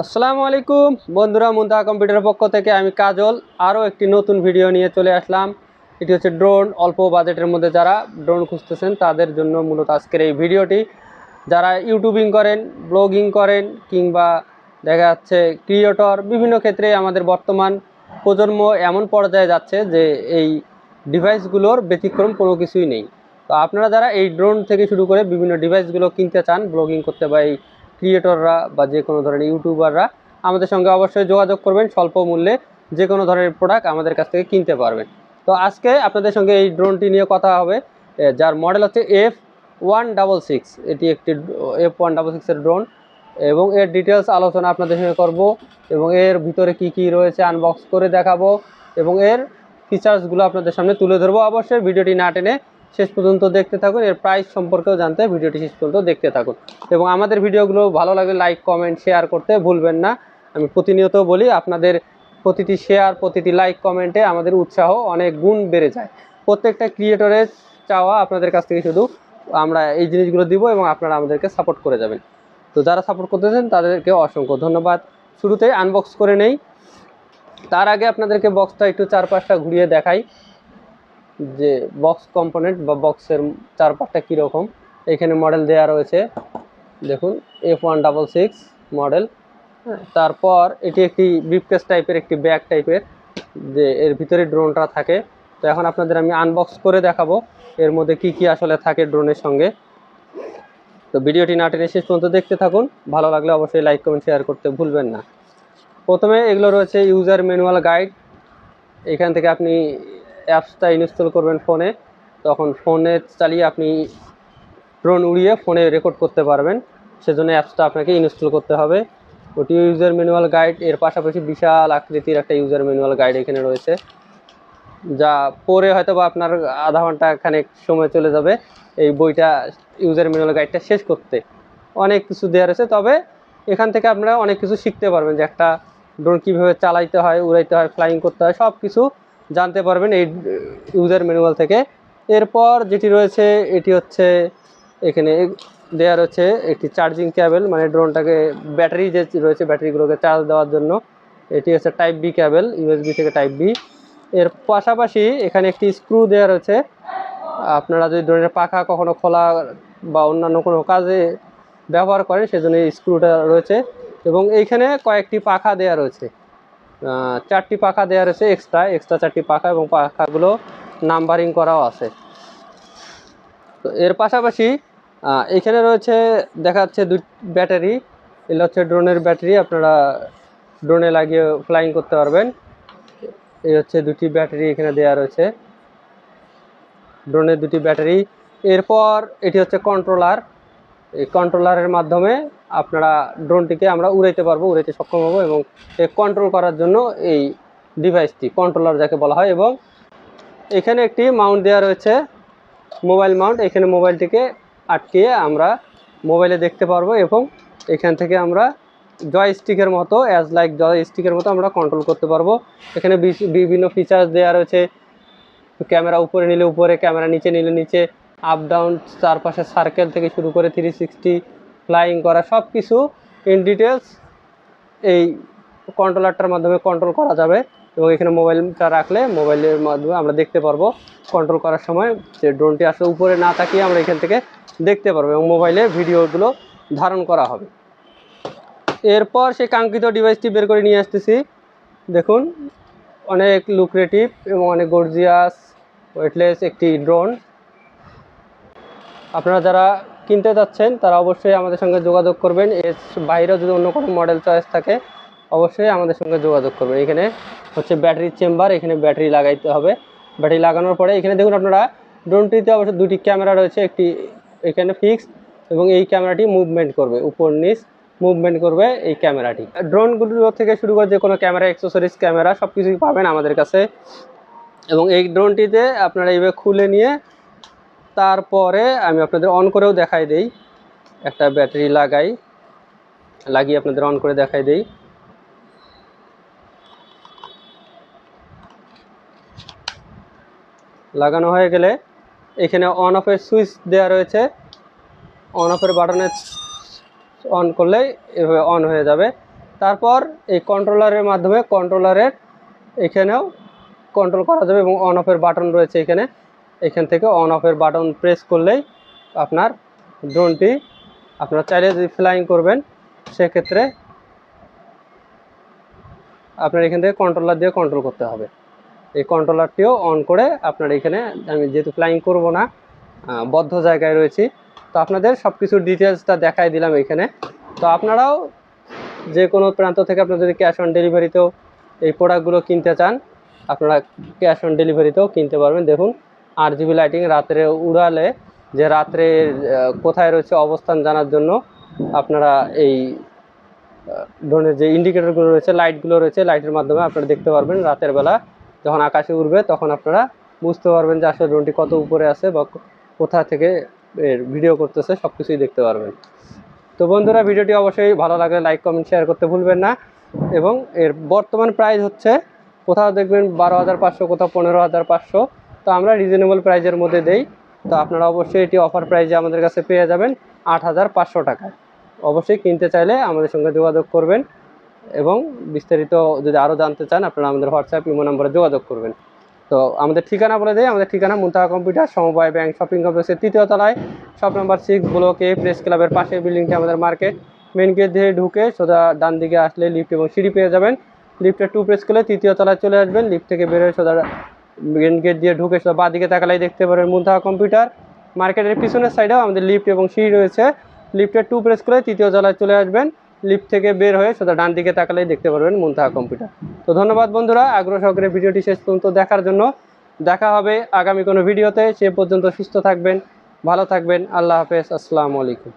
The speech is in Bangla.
আসসালামু আলাইকুম। বন্ধুরা মুন্তা কম্পিউটারের পক্ষ থেকে আমি কাজল। আরও একটি নতুন ভিডিও নিয়ে চলে আসলাম। এটি হচ্ছে ড্রোন, অল্প বাজেটের মধ্যে যারা ড্রোন খুঁজতেছেন, তাদের জন্য মূলত আজকের এই ভিডিওটি। যারা ইউটিউবিং করেন, ব্লগিং করেন, কিংবা দেখা যাচ্ছে ক্রিয়েটর, বিভিন্ন ক্ষেত্রে আমাদের বর্তমান প্রজন্ম এমন পর্যায়ে যাচ্ছে যে এই ডিভাইসগুলোর ব্যতিক্রম কোনো কিছুই নেই। তো আপনারা যারা এই ড্রোন থেকে শুরু করে বিভিন্ন ডিভাইসগুলো কিনতে চান, ব্লগিং করতে বা এই ক্রিয়েটররা বা যে কোনো ধরনের ইউটিউবাররা আমাদের সঙ্গে অবশ্যই যোগাযোগ করবেন, স্বল্প মূল্যে যে কোনো ধরনের প্রোডাক্ট আমাদের কাছ থেকে কিনতে পারবেন। তো আজকে আপনাদের সঙ্গে এই ড্রোনটি নিয়ে কথা হবে যার মডেল হচ্ছে এফ ওয়ান ডাবল সিক্স এটি একটি এফ ওয়ান ডাবল সিক্সের ড্রোন এবং এর ডিটেলস আলোচনা আপনাদের সঙ্গে করব, এবং এর ভিতরে কি কি রয়েছে আনবক্স করে দেখাবো, এবং এর ফিচার্সগুলো আপনাদের সামনে তুলে ধরবো। অবশ্যই ভিডিওটি না টেনে শেষ পর্যন্ত দেখতে থাকুন। এর প্রাইস সম্পর্কেও জানতে ভিডিওটি শেষ পর্যন্ত দেখতে থাকুন। এবং আমাদের ভিডিওগুলো ভালো লাগলে লাইক কমেন্ট শেয়ার করতে ভুলবেন না। আমি প্রতিনিয়ত বলি, আপনাদের প্রতিটি শেয়ার প্রতিটি লাইক কমেন্টে আমাদের উৎসাহ অনেক গুণ বেড়ে যায়। প্রত্যেকটা ক্রিয়েটরের চাওয়া আপনাদের কাছ থেকে শুধু আমরা এই জিনিসগুলো দিব এবং আপনারা আমাদেরকে সাপোর্ট করে যাবেন। তো যারা সাপোর্ট করতেছেন, তাদেরকে অসংখ্য ধন্যবাদ। শুরুতেই আনবক্স করে নেই। তার আগে আপনাদেরকে বক্সটা একটু চারপাশটা ঘুরিয়ে দেখাই। যে বক্স কম্পোনেন্ট বা বক্সের চারপাশটা কীরকম এখানে মডেল দেওয়া রয়েছে। দেখুন F one double six model তারপর এটি একটি ব্রিফকেস টাইপের একটি ব্যাগ টাইপের যে এর ভিতরে ড্রোনটা থাকে। তো এখন আপনাদের আমি আনবক্স করে দেখাবো এর মধ্যে কি কি আসলে থাকে ড্রোনের সঙ্গে। তো ভিডিওটি না টেনে শেষ পর্যন্ত দেখতে থাকুন। ভালো লাগলে অবশ্যই লাইক কমেন্ট শেয়ার করতে ভুলবেন না। প্রথমে এগুলো রয়েছে ইউজার ম্যানুয়াল গাইড এখান থেকে আপনি অ্যাপসটা ইনস্টল করবেন ফোনে, তখন ফোনে চালিয়ে আপনি ড্রোন উড়িয়ে ফোনে রেকর্ড করতে পারবেন। সেজন্য অ্যাপসটা আপনাকে ইনস্টল করতে হবে। ওটি ইউজার ম্যানুয়াল গাইড এর পাশাপাশি বিশাল আকৃতির একটা ইউজার ম্যানুয়াল গাইড এখানে রয়েছে, যা পড়ে হয়তো বা আপনার আধা ঘণ্টা খানেক সময় চলে যাবে এই বইটা ইউজার ম্যানুয়াল গাইডটা শেষ করতে। অনেক কিছু দেওয়া রয়েছে, তবে এখান থেকে আপনারা অনেক কিছু শিখতে পারবেন যে একটা ড্রোন কীভাবে চালাইতে হয়, উড়াইতে হয় ফ্লাইং করতে হয় সব কিছু জানতে পারবেন এই ইউজার ম্যানুয়াল থেকে। এরপর যেটি রয়েছে, এটি হচ্ছে এখানে দেওয়া রয়েছে একটি চার্জিং ক্যাবেল মানে ড্রোনটাকে ব্যাটারি যে রয়েছে ব্যাটারিগুলোকে চার্জ দেওয়ার জন্য। এটি হচ্ছে টাইপ বি ক্যাবেল ইউএসবি থেকে টাইপ বি এর পাশাপাশি এখানে একটি স্ক্রু দেওয়া রয়েছে। আপনারা যদি ড্রোনের পাখা কখনো খোলা বা অন্যান্য কোনো কাজে ব্যবহার করেন, সেজন্য এই স্ক্রুটা রয়েছে। এবং এইখানে কয়েকটি পাখা দেওয়া রয়েছে। চারটি পাখা দেওয়া রয়েছে এক্সট্রা এক্সট্রা চারটি পাখা এবং পাখাগুলো নাম্বারিং করাও আছে। তো এর পাশাপাশি এখানে রয়েছে দেখা যাচ্ছে দুই ব্যাটারি, এগুলো হচ্ছে ড্রোনের ব্যাটারি, আপনারা ড্রোনে লাগিয়ে ফ্লাইং করতে পারবেন। এই হচ্ছে দুটি ব্যাটারি এখানে দেওয়া রয়েছে। ড্রোনের দুটি ব্যাটারি। এরপর এটি হচ্ছে কন্ট্রোলার এই কন্ট্রোলারের মাধ্যমে আপনারা ড্রোনটিকে আমরা উড়াইতে পারব, উড়াইতে সক্ষম হব এবং কন্ট্রোল করার জন্য এই ডিভাইসটি কন্ট্রোলার যাকে বলা হয় এবং এখানে একটি মাউন্ট দেওয়া রয়েছে মোবাইল মাউন্ট এখানে মোবাইলটিকে আটকিয়ে আমরা মোবাইলে দেখতে পারব এবং এখান থেকে আমরা জয় স্টিকের মতো অ্যাজ লাইক জয় স্টিকের মতো আমরা কন্ট্রোল করতে পারব। এখানে বিভিন্ন ফিচার্স দেওয়া রয়েছে। ক্যামেরা উপরে নিলে উপরে, ক্যামেরা নিচে নিলে নিচে আপ ডাউন চারপাশে সার্কেল থেকে শুরু করে থ্রি সিক্সটি ফ্লাইং করা সব কিছু ইন ডিটেলস এই কন্ট্রোলারটার মাধ্যমে কন্ট্রোল করা যাবে এবং এখানে মোবাইলটা রাখলে মোবাইলের মাধ্যমে আমরা দেখতে পারব কন্ট্রোল করার সময় যে ড্রোনটি আসলে উপরে না তাকিয়ে আমরা এখান থেকে দেখতে পারব এবং মোবাইলে ভিডিওগুলো ধারণ করা হবে। এরপর সেই কাঙ্ক্ষিত ডিভাইসটি বের করে নিয়ে আসতেছি। দেখুন, অনেক লুক্রেটিভ এবং অনেক গর্জিয়াস ওয়েটলেস একটি ড্রোন আপনারা যারা কিনতে যাচ্ছেন, তারা অবশ্যই আমাদের সঙ্গে যোগাযোগ করবেন। এর বাইরেও যদি অন্য কোনো মডেল চয়েস থাকে, অবশ্যই আমাদের সঙ্গে যোগাযোগ করবেন। এখানে হচ্ছে ব্যাটারি চেম্বার এখানে ব্যাটারি লাগাইতে হবে। ব্যাটারি লাগানোর পরে এখানে দেখুন আপনারা ড্রোনটিতে অবশ্য দুটি ক্যামেরা রয়েছে, একটি এখানে ফিক্সড এবং এই ক্যামেরাটি মুভমেন্ট করবে, উপর নিচ মুভমেন্ট করবে এই ক্যামেরাটি ড্রোনগুলো থেকে শুরু করে যে কোনো ক্যামেরা অ্যাক্সেসরিজ ক্যামেরা সব কিছুই পাবেন আমাদের কাছে। এবং এই ড্রোনটিতে আপনারা এইভাবে খুলে নিয়ে তারপরে আমি আপনাদের অন করেও দেখাই দেই। একটা ব্যাটারি লাগাই, লাগিয়ে আপনাদের অন করে দেখাই দেই। লাগানো হয়ে গেলে এখানে অন অফের সুইচ দেওয়া রয়েছে। অন অফের বাটনে অন করলে এভাবে অন হয়ে যাবে। তারপর এই কন্ট্রোলারের মাধ্যমে কন্ট্রোলারের এখানেও কন্ট্রোল করা যাবে এবং অন অফের বাটন রয়েছে এখানে। এখান থেকে অন অফের বাটন প্রেস করলেই আপনার ড্রোনটি আপনার চাইলে যদি ফ্লাইং করবেন, সেক্ষেত্রে আপনার এখান থেকে কন্ট্রোলার দিয়ে কন্ট্রোল করতে হবে। এই কন্ট্রোলারটিও অন করে আপনার এখানে আমি যেহেতু ফ্লাইং করব না বদ্ধ জায়গায় রয়েছি, তো আপনাদের সব কিছুর ডিটেলসটা দেখাই দিলাম এখানে। তো আপনারাও যে কোনো প্রান্ত থেকে আপনারা যদি ক্যাশ অন ডেলিভারিতেও এই প্রোডাক্টগুলো কিনতে চান, আপনারা ক্যাশ অন ডেলিভারিতেও কিনতে পারবেন। দেখুন আর জিবি লাইটিং রাত্রে উড়ালে যে রাত্রে কোথায় রয়েছে অবস্থান জানার জন্য আপনারা এই ড্রোনের যে ইন্ডিকেটরগুলো রয়েছে, লাইটগুলো রয়েছে, লাইটের মাধ্যমে আপনারা দেখতে পারবেন রাতের বেলা যখন আকাশে উড়বে তখন আপনারা বুঝতে পারবেন যে আসলে ড্রোনটি কত উপরে আছে বা কোথা থেকে এর ভিডিও করতেছে সব কিছুই দেখতে পারবেন। তো বন্ধুরা, ভিডিওটি অবশ্যই ভালো লাগলে লাইক, কমেন্ট, শেয়ার করতে ভুলবেন না এবং এর বর্তমান প্রাইস হচ্ছে কোথাও দেখবেন বারো হাজার পাঁচশো, কোথাও পনেরো হাজার পাঁচশো। তো আমরা রিজনেবল প্রাইজের মধ্যে দেই। তো আপনারা অবশ্যই এটি অফার প্রাইজে আমাদের কাছে পেয়ে যাবেন আট হাজার পাঁচশো টাকায় অবশ্যই কিনতে চাইলে আমাদের সঙ্গে যোগাযোগ করবেন এবং বিস্তারিত যদি আরও জানতে চান, আপনারা আমাদের হোয়াটসঅ্যাপ ইমো নম্বরে যোগাযোগ করবেন। তো আমাদের ঠিকানা বলে দেয় আমাদের ঠিকানা মুন্তাহা কম্পিউটার, সমবায় ব্যাংক, শপিং কমপ্লেক্সের তৃতীয় তলায়। Shop number six block A press ক্লাবের পাশের বিল্ডিংটি আমাদের মার্কেট মেন গেট দিয়ে ঢুকে সোজা ডান দিকে আসলে লিফট এবং সিঁড়ি পেয়ে যাবেন। লিফটে টু প্রেস করলে তৃতীয় তলায় চলে আসবেন। লিফট থেকে বেরোয় সোজা মেন গেট দিয়ে ঢুকে বাঁ দিকে তাকালেই দেখতে পারেন মুন্তাহা কম্পিউটার মার্কেটের পিছনের সাইডেও আমাদের লিফট এবং সিঁড়ি রয়েছে। লিফটের টু প্রেস করে তৃতীয় তলায় চলে আসবেন। লিফট থেকে বের হয়ে সোজা ডান দিকে তাকালেই দেখতে পারবেন মুন্তাহা কম্পিউটার তো ধন্যবাদ বন্ধুরা, আগ্রহ সহকারে ভিডিওটি শেষ পর্যন্ত দেখার জন্য। দেখা হবে আগামী কোনো ভিডিওতে। সে পর্যন্ত সুস্থ থাকবেন, ভালো থাকবেন। আল্লাহ হাফেজ, আসসালামু আলাইকুম।